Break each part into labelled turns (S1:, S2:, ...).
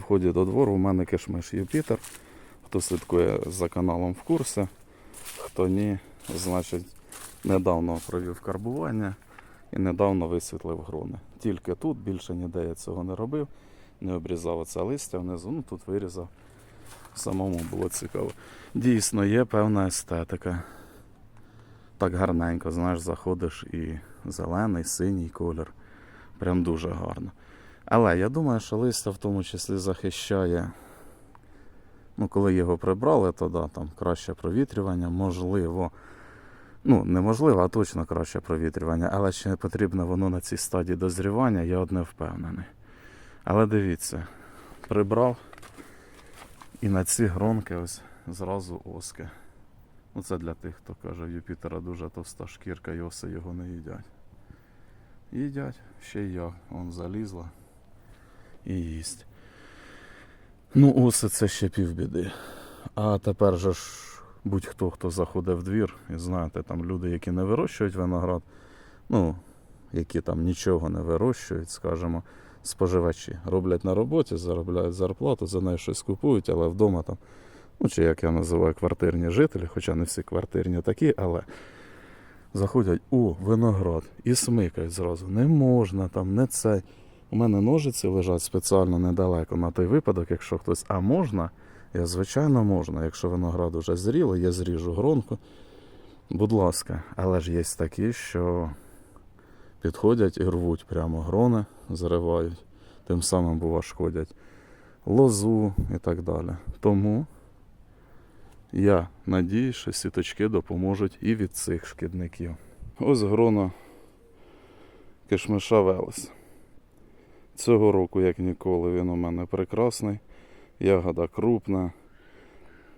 S1: вході до двору у мене кишмиш Юпітер. Хто слідкує за каналом в курсі, хто ні, значить недавно провів карбування і недавно висвітлив грони. Тільки тут більше ніде я цього не робив, не обрізав оце листя внизу, ну тут вирізав. Самому було цікаво. Дійсно, є певна естетика. Так гарненько, знаєш, заходиш і зелений, синій колір. Прям дуже гарно. Але я думаю, що листя в тому числі захищає. Ну, коли його прибрали, то да, там краще провітрювання, можливо. Ну, неможливо, а точно краще провітрювання, але чи не потрібно воно на цій стадії дозрівання, я от не впевнений. Але дивіться, прибрав і на ці гронки ось зразу оски. Ну, це для тих, хто каже, в Юпітера дуже товста шкірка, і оси його не їдять. Їдять, ще й як. Вон залізла і їсть. Ну, оси це ще півбіди. А тепер же ж будь-хто, хто заходить в двір, і знаєте, там люди, які не вирощують виноград, ну, які там нічого не вирощують, скажімо, споживачі роблять на роботі, заробляють зарплату, за неї щось купують, але вдома там, ну чи як я називаю, квартирні жителі, хоча не всі квартирні такі, але заходять у виноград і смикають зразу. Не можна там, не цей. У мене ножиці лежать спеціально недалеко на той випадок, якщо хтось, а можна, я звичайно можна. Якщо виноград уже зрілий, я зріжу гронку. Будь ласка, але ж є такі, що підходять і рвуть прямо грони, заривають, тим самим бува шкодять лозу і так далі. Тому я надію, що сіточки допоможуть і від цих шкідників. Ось грона кишмиша Велес. Цього року, як ніколи, він у мене прекрасний. Ягода крупна.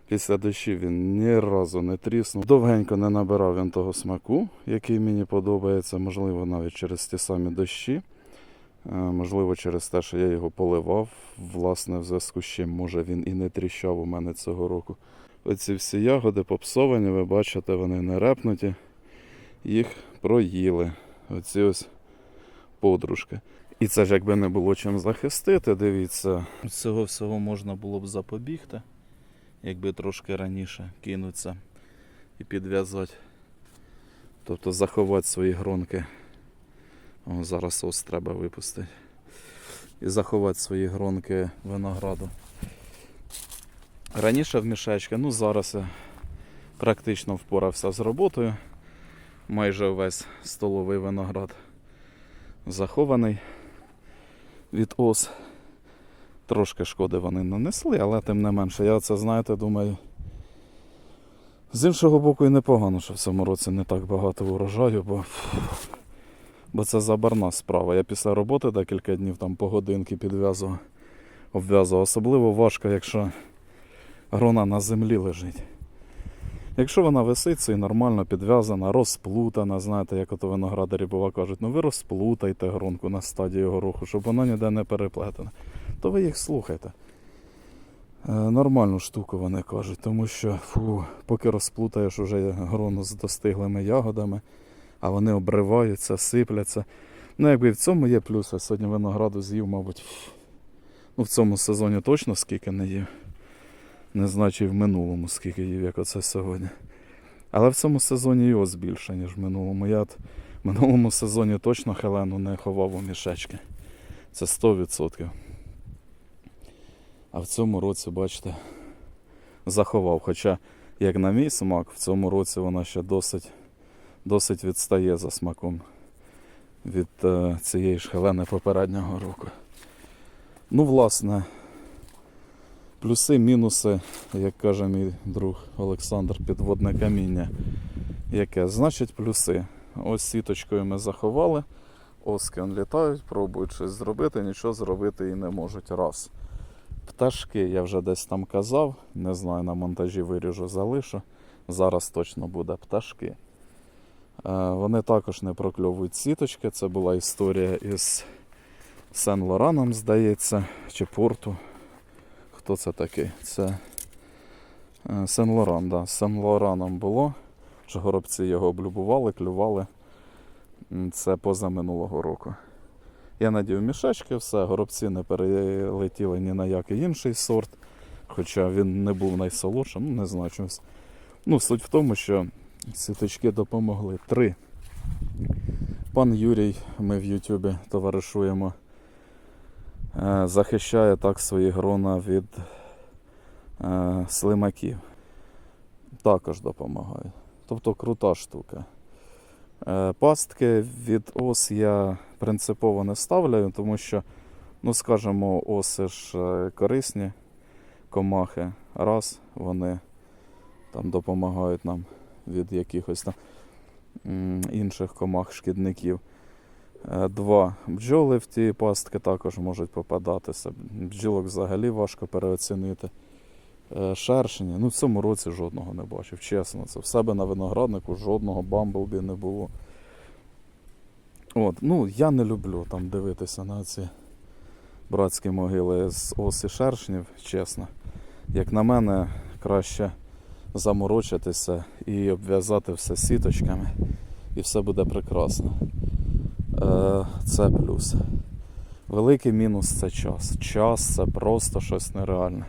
S1: Після дощів він ні разу не тріснув. Довгенько не набирав він того смаку, який мені подобається, можливо, навіть через ті самі дощі. Е, Можливо, через те, що я його поливав, власне, в зв'язку з чим, може він і не тріщав у мене цього року. Оці всі ягоди попсовані, ви бачите, вони не репнуті. Їх проїли. Оці ось подружки. І це ж якби не було чим захистити, дивіться. Цього всього можна було б запобігти, якби трошки раніше кинуться і підв'язати. Тобто заховати свої гронки. О, зараз ось треба випустити. І заховати свої гронки винограду. Раніше в мішечки, ну зараз я практично впорався з роботою. Майже весь столовий виноград захований від ос. Трошки шкоди вони нанесли, але тим не менше, я це, знаєте, думаю. З іншого боку, і непогано, що в цьому році не так багато урожаю, бо, бо це забарна справа. Я після роботи декілька днів там по годинки підв'язував, обв'язував. Особливо важко, якщо грона на землі лежить. Якщо вона висить, і нормально підв'язана, розплутана, знаєте, як ото виноградарі бува кажуть, ну ви розплутайте гронку на стадії гороху, щоб вона ніде не переплетена, то ви їх слухайте. Е, нормальну штуку вони кажуть, тому що фу, поки розплутаєш уже грону з достиглими ягодами, а вони обриваються, сипляться. Ну, якби в цьому є плюс, я сьогодні винограду з'їв, мабуть, ну в цьому сезоні точно скільки не їв. Не знаю, чи в минулому скільки їв, як оце сьогодні. Але в цьому сезоні його більше, ніж в минулому. Я в минулому сезоні точно Хелену не ховав у мішечки. Це 100%. А в цьому році, бачите, заховав. Хоча, як на мій смак, в цьому році вона ще досить, досить відстає за смаком від е, цієї ж Хелени попереднього року. Ну, власне, плюси, мінуси, як каже мій друг Олександр, підводне каміння. Яке? Значить, плюси. Ось сіточкою ми заховали. Оски літають, пробують щось зробити, нічого зробити і не можуть. Раз. Пташки, я вже десь там казав, не знаю, на монтажі виріжу, залишу. Зараз точно буде пташки. Е, Вони також не прокльовують сіточки. Це була історія із Сен-Лораном, здається, чи порту. Хто це такий? Це е, Сен-Лоран, да. Сен-Лораном було. що Горобці його облюбували, клювали. Це поза минулого року. Я надів мішечки, все, горобці не перелетіли ні на який інший сорт, хоча він не був найсолодшим, ну не знаю чомусь. Ну, суть в тому, що сіточки допомогли. Три. Пан Юрій, ми в Ютубі товаришуємо, захищає так свої грона від е, слимаків. Також допомагає. Тобто крута штука. Е, Пастки від ос я принципово не ставлю, тому що, ну скажімо, оси ж е, корисні комахи. Раз, вони там допомагають нам від якихось там інших комах, шкідників. Е, Два. Бджоли в ті пастки також можуть попадатися. Бджілок взагалі важко переоцінити. Е, Шершені, ну в цьому році жодного не бачив, чесно. Це в себе на винограднику жодного бамблбі не було. От, ну я не люблю там дивитися на ці братські могили з ос і шершнів, чесно. Як на мене, краще заморочитися і обв'язати все сіточками, і все буде прекрасно. Е, це плюс. Великий мінус це час. Час це просто щось нереальне.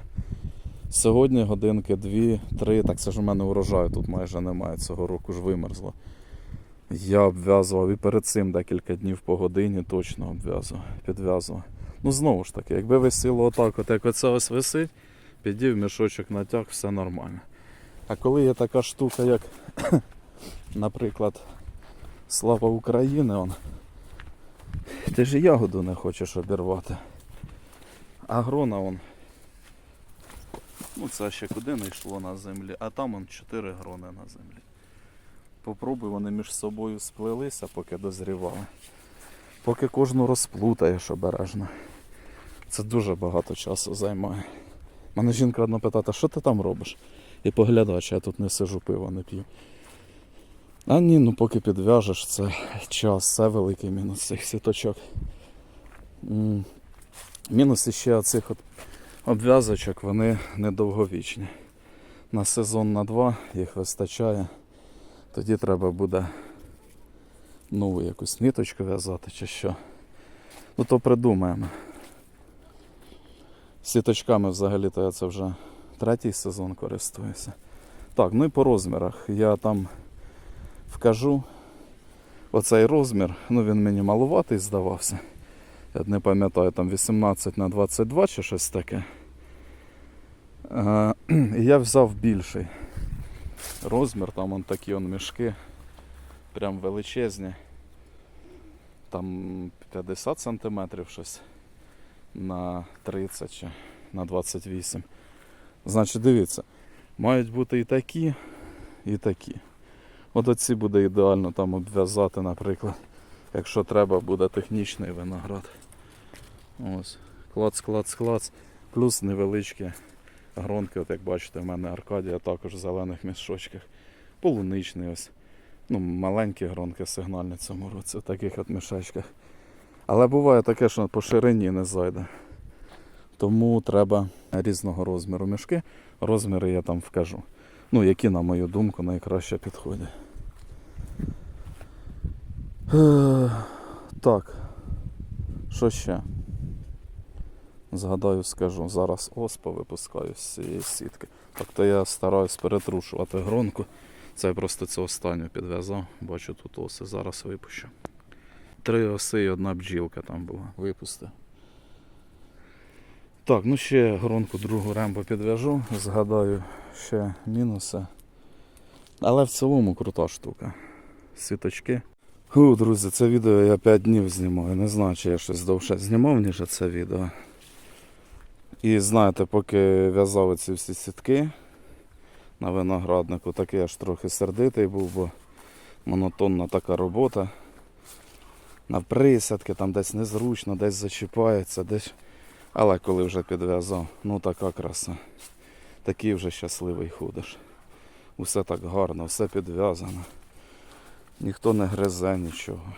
S1: Сьогодні годинки 2-3, так це ж у мене урожаю тут майже немає, цього року ж вимерзло. Я обв'язував і перед цим декілька днів по годині точно обв'язував, підв'язував. Ну знову ж таки, якби висіло отак, от як оце ось висить, підів мішочок натяг, все нормально. А коли є така штука, як, наприклад, Слава України, он, ти ж ягоду не хочеш обірвати. А грона он. Ну це ще куди не йшло на землі, а там он 4 грони на землі. Попробуй вони між собою сплелися, поки дозрівали. Поки кожну розплутаєш обережно. Це дуже багато часу займає. Мене жінка одна питає, що ти там робиш? І поглядає, чи я тут не сижу, пиво не п'ю. А ні, ну поки підв'яжеш, це час, це великий мінус цих сіточок. Мінус іще цих от обв'язочок, вони недовговічні. На сезон на два їх вистачає. Тоді треба буде нову якусь ниточку в'язати чи що. Ну то придумаємо. Сіточками взагалі-то я це вже третій сезон користуюся. Так, ну і по розмірах. Я там вкажу оцей розмір, ну він мені малуватий здавався. Я не пам'ятаю, там 18 на 22 чи щось таке. Е, І я взяв більший розмір, там он такі он мішки, прям величезні. Там 50 сантиметрів щось на 30 чи на 28. Значить, дивіться, мають бути і такі, і такі. От оці буде ідеально там обв'язати, наприклад, якщо треба буде технічний виноград. Ось, клац, клац, клац. Плюс невеличкі гронки, от як бачите, в мене Аркадія також в зелених мішочках. Полуничний ось. Ну, маленькі гронки сигнальні цьому році, в таких от мішечках. Але буває таке, що по ширині не зайде. Тому треба різного розміру мішки. Розміри я там вкажу. Ну, які, на мою думку, найкраще підходять. Е, Так. Що ще? Згадаю, скажу, зараз оспа випускаю з цієї сітки. Тобто я стараюсь перетрушувати гронку. Це я просто цю останню підв'язав. Бачу тут оси, зараз випущу. Три оси і одна бджілка там була. Випустив. Так, ну ще гронку другу рембо підв'яжу, згадаю ще мінуси. Але в цілому крута штука. Сіточки. Ху, друзі, це відео я 5 днів знімаю. Не знаю, чи я щось довше знімав, ніж це відео. І знаєте, поки в'язав ці всі сітки на винограднику, так я ж трохи сердитий був, бо монотонна така робота. На присядки, там десь незручно, десь зачіпається, десь. Але коли вже підв'язав, ну така краса. Такий вже щасливий ходиш. Усе так гарно, все підв'язано. Ніхто не гризе нічого.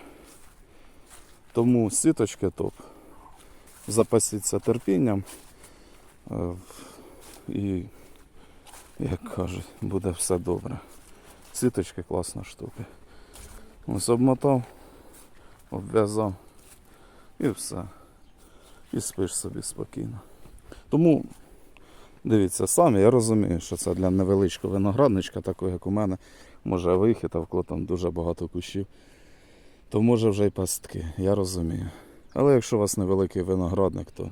S1: Тому сіточки топ. Запасіться терпінням. Е, І, як кажуть, буде все добре. Сіточки класна штука. Ось обмотав, обв'язав. І все. І спиш собі спокійно. Тому дивіться самі, я розумію, що це для невеличкого виноградничка, такого як у мене, може вихід, а там дуже багато кущів, то може вже й пастки, я розумію. Але якщо у вас невеликий виноградник, то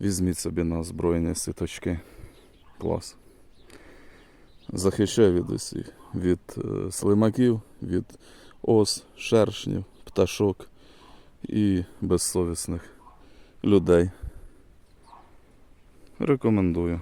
S1: візьміть собі на озброєні сіточки. Клас. Захищає від усіх. Від е, слимаків, від ос, шершнів, пташок і безсовісних людей. Рекомендую.